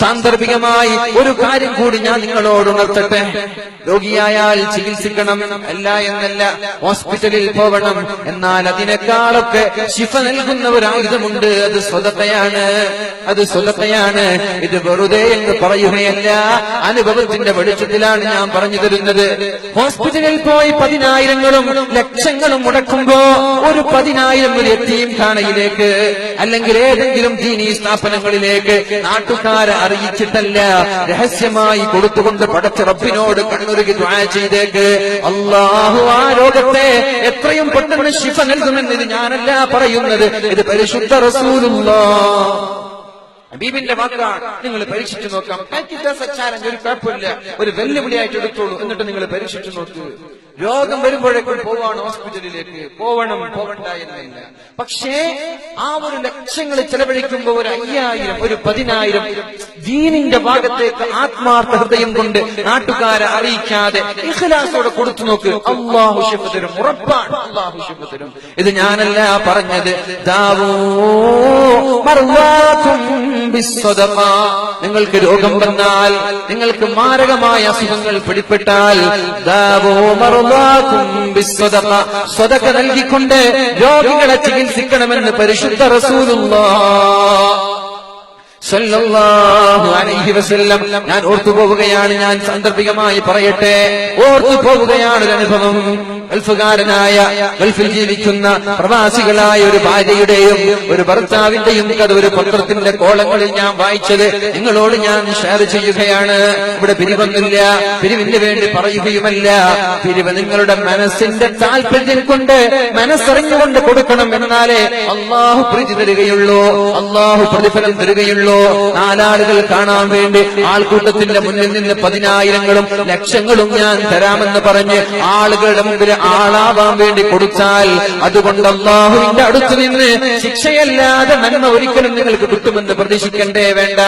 സാന്ദർഭികമായി ഒരു കാര്യം കൂടി ഞാൻ നിങ്ങളോട് ഉണർത്തട്ടെ രോഗിയായാൽ ചികിത്സിക്കണം. അല്ല എന്നല്ല ഹോസ്പിറ്റലിൽ പോകണം എന്നാൽ അതിനേക്കാളൊക്കെ ശിഫ നൽകുന്ന ഒരു ആയുധമുണ്ട് അത് സ്വതത്തയാണ്. അത് സ്വതത്തയാണ്. ഇത് വെറുതെ എന്ന് പറയുകയല്ല. അനുഭവത്തിന്റെ വെളിച്ചത്തിലാണ് ഞാൻ പറഞ്ഞു തരുന്നത്. ഹോസ്പിറ്റലിൽ പോയി പതിനായിരങ്ങളും ലക്ഷങ്ങളും മുടക്കുമ്പോ ഒരു പതിനായിരം ഒരു എത്തിയും കാണയിലേക്ക് അല്ലെങ്കിൽ ഏതെങ്കിലും ദീനീ സ്ഥാപനങ്ങളിലേക്ക് നാട്ടുകാരെ അറിയിച്ചിട്ടല്ല. രഹസ്യമായി കൊടുത്തുകൊണ്ട് പടച്ച റബ്ബിനോട് കണ്ണുരുകി ചെയ്തേക്ക്. അള്ളാഹു ആ രോഗത്തെ എത്രയും പെട്ടെന്ന് ശിഫ നൽകുമെന്ന് ഇത് ഞാനല്ല പറയുന്നത്. ഇത് പരിശുദ്ധ റസൂലുള്ള ഹബീബിന്റെ വാക്കാണ്. നിങ്ങൾ പരീക്ഷിച്ചു നോക്കാം. ഒരു കുഴപ്പമില്ല. ഒരു വെല്ലുവിളിയായിട്ട് എടുത്തോളൂ. എന്നിട്ട് നിങ്ങൾ പരീക്ഷിച്ചു നോക്കൂ. രോഗം വരുമ്പോഴേക്കും പോവാണ് ഹോസ്പിറ്റലിലേക്ക്. പോവണം പോവണ്ട എന്നില്ല പക്ഷേ ആ ഒരു ലക്ഷങ്ങൾ ചെലവഴിക്കുമ്പോ ഒരു അയ്യായിരം ഒരു പതിനായിരം ദീനിന്റെ ഭാഗത്തേക്ക് ആത്മാർത്ഥ ഹൃദയം കൊണ്ട് നാട്ടുകാരെ അറിയിക്കാതെ ഇഖ്ലാസോടെ കൊടുത്തു നോക്ക്. അള്ളാഹു തരും ഉറപ്പാണ്. അള്ളാഹു ഇത് ഞാനല്ല പറഞ്ഞത്. നിങ്ങൾക്ക് രോഗം വന്നാൽ നിങ്ങൾക്ക് മാരകമായ അസുഖങ്ങൾ പിടിപ്പെട്ടാൽ ദാവോ. സ്വതക്ക നൽകിക്കൊണ്ട് രോഗികളെ ചികിത്സിക്കണമെന്ന് പരിശുദ്ധ വസല്ലം ഞാൻ ഓർത്തു പോവുകയാണ് ഞാൻ സാന്ദർഭികമായി പറയട്ടെ. ഓർത്തു പോവുകയാണ് ഒരു അനുഭവം. ഗൾഫുകാരനായ ഗൾഫിൽ ജീവിക്കുന്ന പ്രവാസികളായ ഒരു ഭാര്യയുടെയും ഒരു ഭർത്താവിന്റെയും കഥ ഒരു പത്രത്തിന്റെ കോളങ്ങളിൽ ഞാൻ വായിച്ചത്. നിങ്ങളോട് ഞാൻ ഷെയർ ചെയ്യുകയാണ്. ഇവിടെ പിരിവൊന്നുമില്ല. പിരിവിന് വേണ്ടി പറയുകയുമല്ല. പിരിവ് നിങ്ങളുടെ മനസ്സിന്റെ താല്പര്യം കൊണ്ട് മനസ്സറിഞ്ഞുകൊണ്ട് കൊടുക്കണം എന്നാലേ അള്ളാഹു പ്രീതി തരികയുള്ളൂ. അള്ളാഹു പ്രതിഫലം തരികയുള്ളൂ. നാലാളുകൾ കാണാൻ വേണ്ടി ആൾക്കൂട്ടത്തിന്റെ മുന്നിൽ നിന്ന് പതിനായിരങ്ങളും ലക്ഷങ്ങളും ഞാൻ തരാമെന്ന് പറഞ്ഞ് ആളുകളുടെ മുമ്പിൽ ആളാവാൻ വേണ്ടി കൊടുത്താൽ അതുകൊണ്ട് അള്ളാഹുവിന്റെ അടുത്ത് നിന്ന് ശിക്ഷയല്ലാതെ നന്മ ഒരിക്കലും നിങ്ങൾക്ക് കിട്ടുമെന്ന് പ്രതീക്ഷിക്കണ്ടേ വേണ്ട.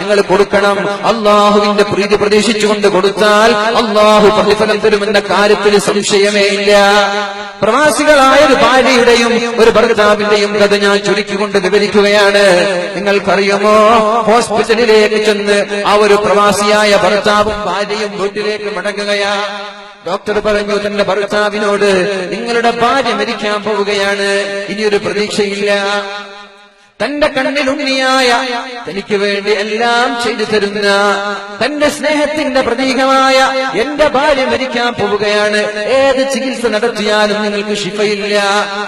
നിങ്ങൾ കൊടുക്കണം. അള്ളാഹുവിന്റെ പ്രീതി പ്രതീക്ഷിച്ചുകൊണ്ട് കൊടുത്താൽ അള്ളാഹു പ്രതിഫലം തരുമെന്ന കാര്യത്തിൽ സംശയമേ ഇല്ല. പ്രവാസികളായ ഒരു ഭാര്യയുടെയും ഒരു ഭർത്താവിന്റെയും കഥ ഞാൻ ചുരുക്കിക്കൊണ്ട് വിവരിക്കുകയാണ്. നിങ്ങൾക്കറിയുമോ? ഹോസ്പിറ്റലിലേക്ക് ചെന്ന് ആ ഒരു പ്രവാസിയായ ഭർത്താവും ഭാര്യയും വീട്ടിലേക്ക് മടങ്ങുകയാ. ഡോക്ടർ പറഞ്ഞു തന്റെ ഭർത്താവിനോട് നിങ്ങളുടെ ഭാര്യ മരിക്കാൻ പോവുകയാണ്. ഇനിയൊരു പ്രതീക്ഷയില്ല. തന്റെ കണ്ണിലുണ്ണിയായ തനിക്ക് വേണ്ടി എല്ലാം ചെയ്തു തരുന്ന തന്റെ സ്നേഹത്തിന്റെ പ്രതീകമായ എന്റെ ഭാര്യ മരിക്കാൻ പോവുകയാണ്. ഏത് ചികിത്സ നടത്തിയാലും നിങ്ങൾക്ക് ശിഫയില്ല.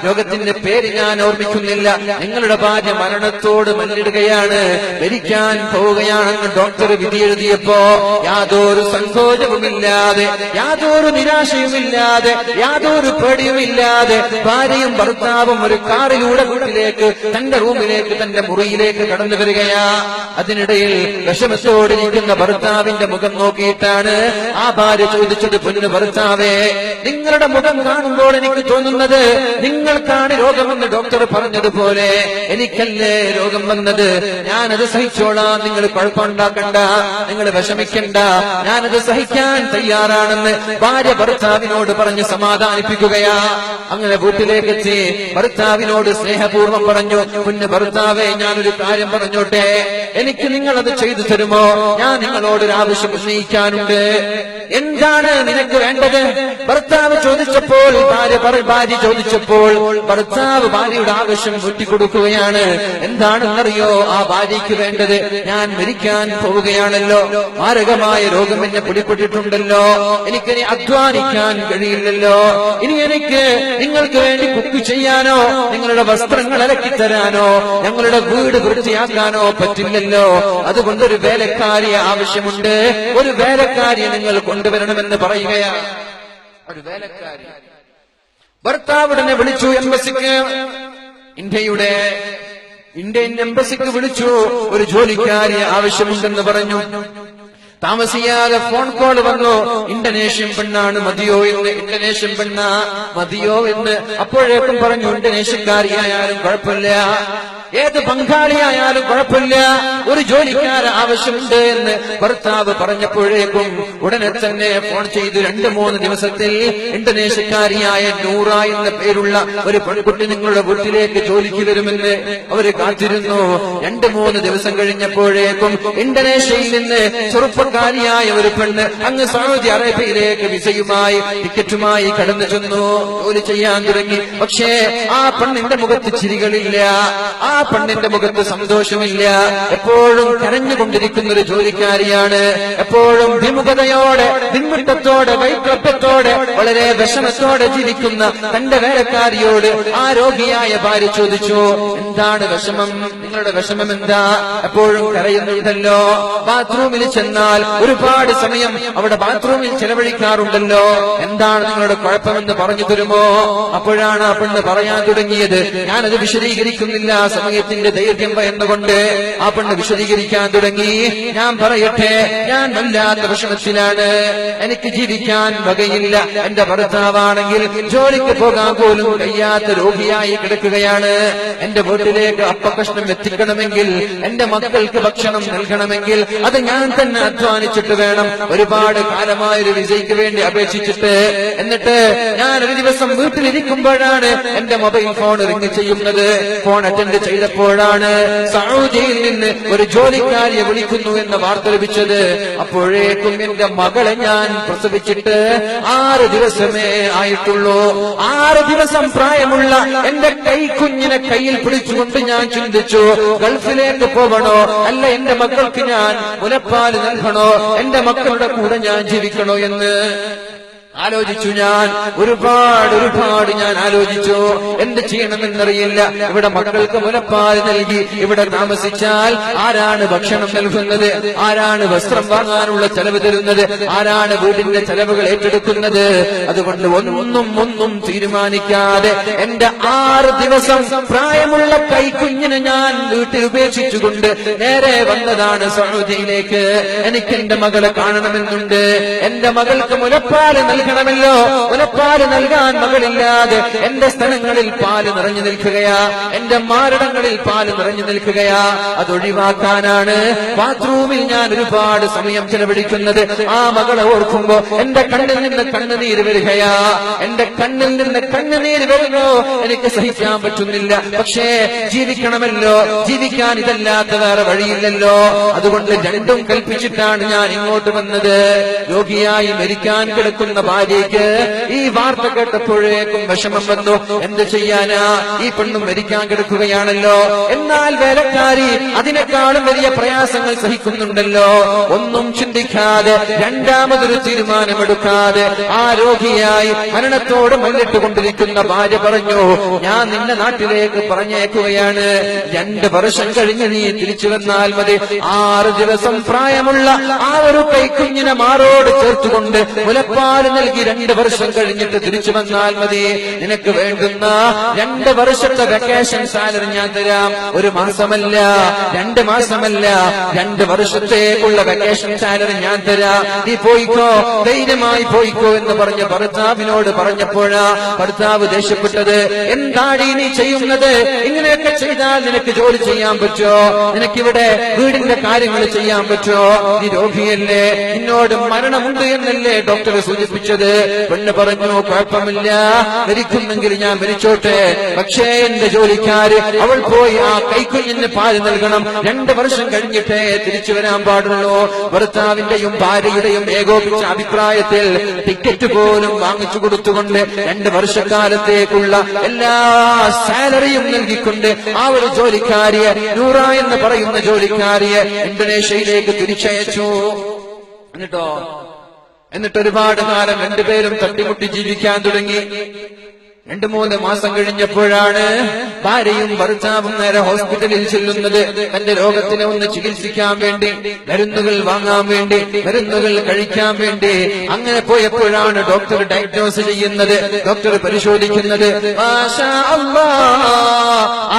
രോഗത്തിന്റെ പേര് ഞാൻ ഓർമ്മിക്കുന്നില്ല. നിങ്ങളുടെ ഭാര്യ മരണത്തോട് മല്ലിടുകയാണ്. മരിക്കാൻ പോവുകയാണെന്ന് ഡോക്ടർ വിധി എഴുതിയപ്പോ യാതൊരു സങ്കോചവുമില്ലാതെ യാതൊരു നിരാശയുമില്ലാതെ യാതൊരു പേടിയുമില്ലാതെ ഭാര്യയും ഭർത്താവും ഒരു കാറിലൂടെ വീട്ടിലേക്ക് തന്റെ റൂമിലേക്ക് തന്റെ മുറിയിലേക്ക് കടന്നു വരികയാ. അതിനിടയിൽ വിഷമത്തോടെ നിൽക്കുന്ന ഭർത്താവിന്റെ മുഖം നോക്കിയിട്ടാണ് ആ ഭാര്യ ചോദിച്ചത് പൊന്നു ഭർത്താവേ നിങ്ങളുടെ മുഖം കാണുമ്പോൾ എനിക്ക് തോന്നുന്നത് നിങ്ങൾക്കാണ് രോഗമെന്ന് ഡോക്ടർ പറഞ്ഞതുപോലെ എനിക്കല്ലേ രോഗം വന്നത്? ഞാനത് സഹിച്ചോളാം നിങ്ങൾ കുഴപ്പമുണ്ടാക്കണ്ട നിങ്ങൾ വിഷമിക്കണ്ട ഞാനത് സഹിക്കാൻ തയ്യാറാണെന്ന് ഭാര്യ ഭർത്താവിനോട് പറഞ്ഞ് സമാധാനിപ്പിക്കുകയാ. അങ്ങനെ വീട്ടിലേക്ക് എത്തി ഭർത്താവിനോട് സ്നേഹപൂർവം പറഞ്ഞു കുഞ്ഞ് ഭർത്താവെ ഞാനൊരു കാര്യം പറഞ്ഞോട്ടെ? എനിക്ക് നിങ്ങൾ അത് ചെയ്തു തരുമോ? ഞാൻ നിങ്ങളോട് ഒരു ആവശ്യം ഉന്നയിക്കാനുണ്ട്. എന്താണ് നിനക്ക് വേണ്ടത്? ഭർത്താവ് ചോദിച്ചപ്പോൾ ഭാര്യ ഭാര്യ ചോദിച്ചപ്പോൾ ഭർത്താവ് ഭാര്യയുടെ ആവശ്യം കൊടുക്കുകയാണ് എന്താണെന്നറിയോ? ആ ഭാര്യയ്ക്ക് വേണ്ടത് ഞാൻ മരിക്കാൻ പോവുകയാണല്ലോ. മാരകമായ രോഗം എന്നെ പിടിപ്പെട്ടിട്ടുണ്ടല്ലോ എനിക്കിനി അധ്വാനിക്കാൻ കഴിയില്ലല്ലോ. ഇനി എനിക്ക് നിങ്ങൾക്ക് വേണ്ടി കുക്ക് ചെയ്യാനോ നിങ്ങളുടെ വസ്ത്രങ്ങൾ അലക്കി തരാനോ ഞങ്ങളുടെ വീട് വൃത്തിയാക്കാനോ പറ്റില്ലല്ലോ. അതുകൊണ്ട് ഒരു വേലക്കാരിയെ ആവശ്യമുണ്ട്. ഒരു വേലക്കാരിയെ നിങ്ങൾ കൊണ്ടുവരണമെന്ന് പറയുകയാണ്. ഒരു വേലക്കാരി. ഭർത്താവുടനെ വിളിച്ചു എംബസിക്ക്. ഇന്ത്യയുടെ ഇന്ത്യൻ എംബസിക്ക് വിളിച്ചു. ഒരു ജോലിക്കാരിയെ ആവശ്യമുണ്ടെന്ന് പറഞ്ഞു. താമസിയാതെ ഫോൺ കോൾ വന്നു. ഇന്തോനേഷ്യൻ പെണ്ണാണ് മതിയോ എന്ന്. ഇന്തോനേഷ്യൻ പെണ്ണ മതിയോ എന്ന്. അപ്പോഴേക്കും പറഞ്ഞു ഇന്തോനേഷ്യക്കാരിയായാലും കുഴപ്പമില്ല. ഏത് പങ്കാളിയായാലും കുഴപ്പമില്ല. ഒരു ജോലിക്കാര ആവശ്യമുണ്ട് എന്ന് ഭർത്താവ് പറഞ്ഞപ്പോഴേക്കും ഉടനെ തന്നെ ഫോൺ ചെയ്ത്. രണ്ട് മൂന്ന് ദിവസത്തിൽ ഇന്തോനേഷ്യക്കാരിയായ നൂറ എന്ന പേരുള്ള ഒരു പെൺകുട്ടി നിങ്ങളുടെ വീട്ടിലേക്ക് ജോലിക്ക് വരുമെന്ന് അവർ കാത്തിരുന്നു. രണ്ട് മൂന്ന് ദിവസം കഴിഞ്ഞപ്പോഴേക്കും ഇന്തോനേഷ്യയിൽ നിന്ന് ചെറുപ്പക്കാരിയായ ഒരു പെണ്ണ് അങ്ങ് സൗദി അറേബ്യയിലേക്ക് വിസയുമായി ടിക്കറ്റുമായി കടന്നു ചെന്നു. ജോലി ചെയ്യാൻ തുടങ്ങി. പക്ഷേ ആ പെണ്ണിന്റെ മുഖത്ത് ചിരികളില്ല. ആ പെണ്ണിന്റെ മുഖത്ത് സന്തോഷമില്ല. എപ്പോഴും കരഞ്ഞുകൊണ്ടിരിക്കുന്ന ഒരു ജോലിക്കാരിയാണ്. എപ്പോഴും വിമുഖതയോടെ പിൻമുട്ടത്തോടെ വൈകൃപ്യത്തോടെ വളരെ വിഷമത്തോടെ ജീവിക്കുന്ന തന്റെ വേലക്കാരിയോട് ആ രോഗിയായ ഭാര്യ ചോദിച്ചു എന്താണ് വിഷമം? നിങ്ങളുടെ വിഷമം എന്താ? എപ്പോഴും കരയുന്നുണ്ടല്ലോ. ബാത്റൂമിൽ ചെന്നാൽ ഒരുപാട് സമയം അവിടെ ബാത്റൂമിൽ ചെലവഴിക്കാറുണ്ടല്ലോ. എന്താണ് നിങ്ങളുടെ കുഴപ്പമെന്ന് പറഞ്ഞു തരുമോ? അപ്പോഴാണ് ആ പെണ്ണ് പറയാൻ തുടങ്ങിയത്. ഞാനത് വിശദീകരിക്കുന്നില്ല സമയത്തിന്റെ ദൈർഘ്യം പറയുന്നുകൊണ്ട് ആ പെണ്ണ് വിശദീകരിക്കാൻ തുടങ്ങി. ഞാൻ പറയട്ടെ ഞാൻ വല്ലാത്ത വിഷമത്തിലാണ്. എനിക്ക് ജീവിക്കാൻ വകയില്ല. എന്റെ ഭർത്താവാണെങ്കിൽ ജോലിക്ക് പോകാൻ പോലും കഴിയാത്ത രോഗിയായി കിടക്കുകയാണ്. എന്റെ വീട്ടിലേക്ക് അപ്പകഷ്ണം എത്തിക്കണമെങ്കിൽ എന്റെ മക്കൾക്ക് ഭക്ഷണം നൽകണമെങ്കിൽ അത് ഞാൻ തന്നെ അധ്വാനിച്ചിട്ട് വേണം. ഒരുപാട് കാലമായൊരു വിജയ്ക്ക് വേണ്ടി അപേക്ഷിച്ചിട്ട്. എന്നിട്ട് ഞാൻ ഒരു ദിവസം വീട്ടിലിരിക്കുമ്പോഴാണ് എന്റെ മൊബൈൽ ഫോൺ റിങ് ചെയ്യുന്നത്. ഫോൺ അറ്റൻഡ് ചെയ്തപ്പോഴാണ് സൗദിയിൽ നിന്ന് ഒരു ജോലിക്കാരിയെ വിളിക്കുന്നു എന്ന വാർത്ത ലഭിച്ചത്. അപ്പോഴേക്കും എന്റെ മകളെ ഞാൻ പ്രസവിച്ചിട്ട് ആറ് ദിവസമേ ആയിട്ടുള്ളൂ. ആറ് ദിവസം പ്രായമുള്ള എന്റെ കൈക്കുഞ്ഞിനെ കയ്യിൽ പിടിച്ചുകൊണ്ട് ഞാൻ ചിന്തിച്ചു ഗൾഫിലേക്ക് പോകണോ? അല്ല എന്റെ മക്കൾക്ക് ഞാൻ മുലപ്പാൽ നൽകണോ? എന്റെ മക്കളുടെ കൂടെ ഞാൻ ജീവിക്കണോ എന്ന്. ആലോചിച്ചു ഞാൻ. ഒരുപാട് ഒരുപാട് ഞാൻ ആലോചിച്ചു. എന്ത് ചെയ്യണമെന്നറിയില്ല. ഇവിടെ മക്കൾക്ക് മുലപ്പാൽ നൽകി ഇവിടെ താമസിച്ചാൽ ആരാണ് ഭക്ഷണം നൽകുന്നത്? ആരാണ് വസ്ത്രം വാങ്ങാനുള്ള ചെലവ് തരുന്നത്? ആരാണ് വീടിന്റെ ചെലവുകൾ ഏറ്റെടുക്കുന്നത്? അതുകൊണ്ട് ഒന്നും ഒന്നും തീരുമാനിക്കാതെ എന്റെ ആറ് ദിവസം പ്രായമുള്ള കൈക്കുഞ്ഞിനെ ഞാൻ വീട്ടിൽ ഉപേക്ഷിച്ചുകൊണ്ട് നേരെ വന്നതാണ് സൗദിയിലേക്ക്. എനിക്ക് എന്റെ മകളെ കാണണമെന്നുണ്ട്. എന്റെ മകൾക്ക് മുലപ്പാൽ നൽകണമല്ലോ മുലപ്പാൽ നൽകാൻ മകളില്ലാതെ എന്റെ സ്ഥലങ്ങളിൽ പാൽ നിറഞ്ഞു നിൽക്കുകയാ. എന്റെ മാരടങ്ങളിൽ പാൽ നിറഞ്ഞു നിൽക്കുകയാ. അതൊഴിവാക്കാനാണ്. ബാത്റൂമിൽ ഞാൻ ഒരുപാട് സമയം ചെലവഴിക്കുന്നത്. ആ മകളെ ഓർക്കുമ്പോ എന്റെ കണ്ണിൽ നിന്ന് കണ്ണുനീര് വരികയാ. എന്റെ കണ്ണിൽ നിന്ന് കണ്ണുനീര് വരുന്നു. എനിക്ക് സഹിക്കാൻ പറ്റുന്നില്ല. പക്ഷേ ജീവിക്കണമല്ലോ. ജീവിക്കാൻ ഇതല്ലാത്ത വേറെ വഴിയില്ലല്ലോ. അതുകൊണ്ട് രണ്ടും കൽപ്പിച്ചിട്ടാണ് ഞാൻ ഇങ്ങോട്ട് വന്നത്. രോഗിയായി മരിക്കാൻ കിടക്കുന്ന ഭാര്യയ്ക്ക് ഈ വാർത്ത കേട്ടപ്പോഴേക്കും വിഷമം വന്നു. എന്ത് ചെയ്യാനാ? ഈ പെണ്ണും മരിക്കാൻ കിടക്കുകയാണല്ലോ. എന്നാൽ വേലക്കാരി അതിനേക്കാളും വലിയ പ്രയാസങ്ങൾ സഹിക്കുന്നുണ്ടല്ലോ. ഒന്നും ചിന്തിക്കാതെ രണ്ടാമതൊരു തീരുമാനമെടുക്കാതെ ആ രോഗിയായി മരണത്തോട് മല്ലിട്ടുകൊണ്ടിരിക്കുന്ന ഭാര്യ പറഞ്ഞു ഞാൻ നിന്റെ നാട്ടിലേക്ക് പറഞ്ഞേക്കുകയാണ്. രണ്ട് വർഷം കഴിഞ്ഞ് നീ തിരിച്ചു വന്നാൽ മതി. ആറ് ദിവസം പ്രായമുള്ള ആ ഒരു കൈക്കുഞ്ഞിനെ മാറോട് ചേർത്തുകൊണ്ട് മുലപ്പാൽ നൽകി രണ്ട് വർഷം കഴിഞ്ഞിട്ട് തിരിച്ചു വന്നാൽ മതി. നിനക്ക് വേണ്ടുന്ന രണ്ട് വർഷത്തെ വെക്കേഷൻ സാലറി ഞാൻ തരാം. ഒരു മാസമല്ല രണ്ട് മാസമല്ല രണ്ട് വർഷത്തേക്കുള്ള വെക്കേഷൻ സാലറി ഞാൻ തരാം. നീ പോയിക്കോ ധൈര്യമായി പോയിക്കോ എന്ന് പറഞ്ഞ ഭർത്താവിനോട് പറഞ്ഞപ്പോഴാ ഭർത്താവ് ദേഷ്യപ്പെട്ടത്. എന്താണ് നീ ചെയ്യുന്നത്? ഇങ്ങനെയൊക്കെ ചെയ്താൽ നിനക്ക് ജോലി ചെയ്യാൻ പറ്റുമോ? നിനക്കിവിടെ വീടിന്റെ കാര്യങ്ങൾ ചെയ്യാൻ പറ്റുമോ? നീ രോഗിയല്ലേ? നിന്നോട് മരണമുണ്ട് എന്നല്ലേ ഡോക്ടർ സൂചിപ്പിച്ചത് പെണ്ണ് പറഞ്ഞു കുഴപ്പമില്ല. മരിക്കുന്നെങ്കിൽ ഞാൻ മരിച്ചോട്ടെ. പക്ഷേ എന്റെ ജോലിക്കാര് അവൾ പോയി ആ കൈക്കുഞ്ഞിന് പാൽ നൽകണം. രണ്ട് വർഷം കഴിഞ്ഞിട്ടേ തിരിച്ചു വരാൻ പാടുള്ളൂ. ഭർത്താവിന്റെയും ഭാര്യയുടെയും ഏകോപിച്ച അഭിപ്രായത്തിൽ ടിക്കറ്റ് പോലും വാങ്ങിച്ചു കൊടുത്തുകൊണ്ട് രണ്ട് വർഷക്കാലത്തേക്കുള്ള എല്ലാ സാലറിയും നൽകിക്കൊണ്ട് ആ ഒരു ജോലിക്കാരിയെ നൂറ എന്ന് പറയുന്ന ജോലിക്കാരിയെ ഇന്തോനേഷ്യയിലേക്ക് തിരിച്ചയച്ചു. എന്നിട്ടോ? എന്നിട്ട് ഒരുപാട് കാലം രണ്ടുപേരും തട്ടിമുട്ടി ജീവിക്കാൻ തുടങ്ങി. രണ്ടു മൂന്ന് മാസം കഴിഞ്ഞപ്പോഴാണ് ഭാര്യയും ഭർത്താവും നേരെ ഹോസ്പിറ്റലിൽ ചെല്ലുന്നത്. തന്റെ രോഗത്തിനെ ഒന്ന് ചികിത്സിക്കാൻ വേണ്ടി മരുന്നുകൾ വാങ്ങാൻ വേണ്ടി മരുന്നുകൾ കഴിക്കാൻ വേണ്ടി. അങ്ങനെ പോയപ്പോഴാണ് ഡോക്ടർ ഡയഗ്നോസ് ചെയ്യുന്നത് ഡോക്ടർ പരിശോധിക്കുന്നത്.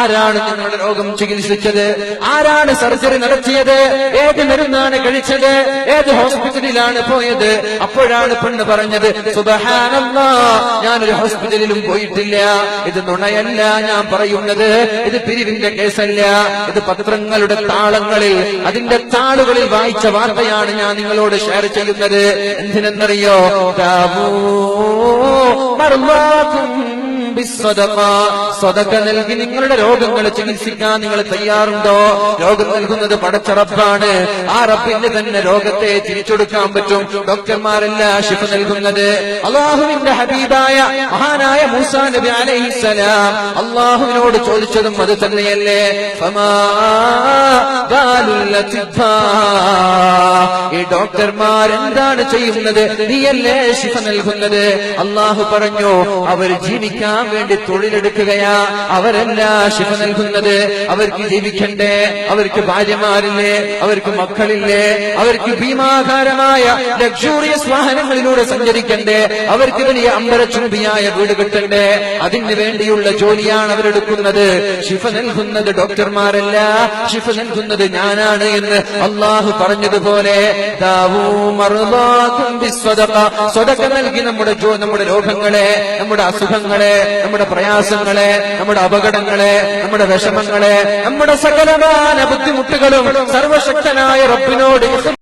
ആരാണ് നിങ്ങളുടെ രോഗം ചികിത്സിച്ചത്? ആരാണ് സർജറി നടത്തിയത്? ഏത് മരുന്നാണ് കഴിച്ചത്? ഏത് ഹോസ്പിറ്റലിലാണ് പോയത്? അപ്പോഴാണ് പെണ്ണ് പറഞ്ഞത് സുബഹാനമ്മ ഞാനൊരു ഹോസ്പിറ്റലിലും പോയിട്ടില്ല പോയിട്ടില്ല. ഇത് നുണയല്ല ഞാൻ പറയുന്നത്. ഇത് പിരിവിന്റെ കേസല്ല. ഇത് പത്രങ്ങളുടെ താളങ്ങളിൽ അതിന്റെ താളുകളിൽ വായിച്ച വാർത്തയാണ് ഞാൻ നിങ്ങളോട് ഷെയർ ചെയ്യുന്നത്. എന്തിനെന്നറിയോ. സ്വതക്ക നൽകി നിങ്ങളുടെ രോഗങ്ങൾ ചികിത്സിക്കാൻ നിങ്ങൾ തയ്യാറുണ്ടോ? രോഗം നൽകുന്നത് പടച്ചറപ്പാണ് ആ റബ്ബിന് തന്നെ രോഗത്തെ തിരിച്ചെടുക്കാൻ പറ്റും. ഡോക്ടർമാരല്ല ശിഫ നൽകുന്നത്. അള്ളാഹുവിന്റെ ഹബീബായ മഹാനായ മൂസാ നബി അലൈഹിസലാം അള്ളാഹുവിനോട് ചോദിച്ചതും അത് തന്നെയല്ലേ. ഈ ഡോക്ടർമാർ എന്താണ് ചെയ്യുന്നത്? നീയല്ലേ ശിഫ നൽകുന്നത്? അള്ളാഹു പറഞ്ഞു അവർ ജീവിക്കാൻ വേണ്ടി തൊഴിലെടുക്കുകയാ. അവരല്ല ശിഫ നൽകുന്നത്. അവർക്ക് ജീവിക്കണ്ടേ. അവർക്ക് ഭാര്യമാരില്ലേ. അവർക്ക് മക്കളില്ലേ. അവർക്ക് ഭീമാകാരമായ ലക്ഷൂറിയസ് വാഹനങ്ങളിലൂടെ സഞ്ചരിക്കണ്ടേ. അവർക്ക് വലിയ അമ്പരച്ചുംബിയായ വീട് കിട്ടണ്ടേ. അതിന് വേണ്ടിയുള്ള ജോലിയാണ് അവരെടുക്കുന്നത്. ശിഫ നൽകുന്നത് ഡോക്ടർമാരല്ല. ശിഫ നൽകുന്നത് ഞാനാണ് എന്ന് അള്ളാഹു പറഞ്ഞതുപോലെ നൽകി നമ്മുടെ നമ്മുടെ രോഗങ്ങളെ നമ്മുടെ അസുഖങ്ങളെ നമ്മുടെ പ്രയാസങ്ങളെ നമ്മുടെ അപകടങ്ങളെ നമ്മുടെ വിഷമങ്ങളെ നമ്മുടെ സകലമായ ബുദ്ധിമുട്ടുകളും സർവശക്തനായ റബ്ബിനോട്